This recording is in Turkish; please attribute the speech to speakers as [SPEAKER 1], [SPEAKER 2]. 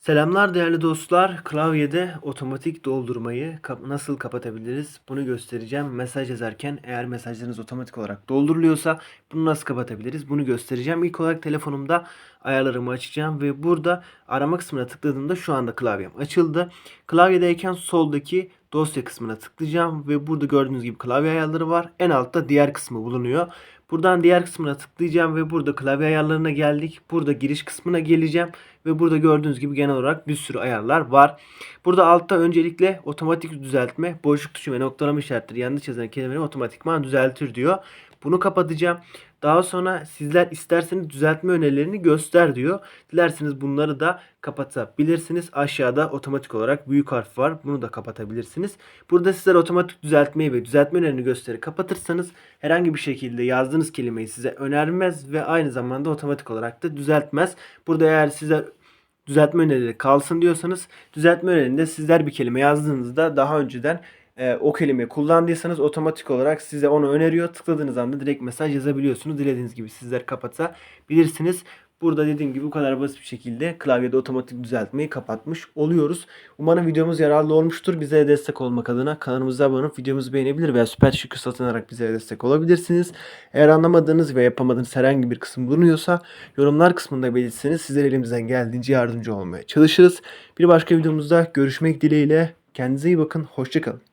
[SPEAKER 1] Selamlar değerli dostlar. Klavyede otomatik doldurmayı nasıl kapatabiliriz? Bunu göstereceğim. Mesaj yazarken eğer mesajlarınız otomatik olarak dolduruluyorsa bunu nasıl kapatabiliriz? Bunu göstereceğim. İlk olarak telefonumda ayarlarımı açacağım ve burada arama kısmına tıkladığımda şu anda klavyem açıldı. Klavyedeyken soldaki dosya kısmına tıklayacağım ve burada gördüğünüz gibi klavye ayarları var. En altta diğer kısmı bulunuyor. Buradan diğer kısmına tıklayacağım ve burada klavye ayarlarına geldik. Burada giriş kısmına geleceğim ve burada gördüğünüz gibi genel olarak bir sürü ayarlar var. Burada altta öncelikle otomatik düzeltme, boşluk tuşu ve noktalama işaretleri yanlış yazan kelimeleri otomatikman düzeltir diyor. Bunu kapatacağım. Daha sonra sizler isterseniz düzeltme önerilerini göster diyor. Dilerseniz bunları da kapatabilirsiniz. Aşağıda otomatik olarak büyük harf var. Bunu da kapatabilirsiniz. Burada sizler otomatik düzeltmeyi ve düzeltme önerini gösteri kapatırsanız herhangi bir şekilde yazdığınız kelimeyi size önermez ve aynı zamanda otomatik olarak da düzeltmez. Burada eğer sizler düzeltme önerileri kalsın diyorsanız düzeltme önerinde sizler bir kelime yazdığınızda daha önceden e, o kelimeyi kullandıysanız otomatik olarak size onu öneriyor. Tıkladığınız anda direkt mesaj yazabiliyorsunuz. Dilediğiniz gibi sizler kapatabilirsiniz. Burada dediğim gibi bu kadar basit bir şekilde klavyede otomatik düzeltmeyi kapatmış oluyoruz. Umarım videomuz yararlı olmuştur. Bize destek olmak adına kanalımıza abone olup videomuzu beğenebilir veya süper şükür satın alarak bize destek olabilirsiniz. Eğer anlamadığınız ve yapamadığınız herhangi bir kısım bulunuyorsa yorumlar kısmında belirtseniz sizler elimizden geldiğince yardımcı olmaya çalışırız. Bir başka videomuzda görüşmek dileğiyle. Kendinize iyi bakın. Hoşçakalın.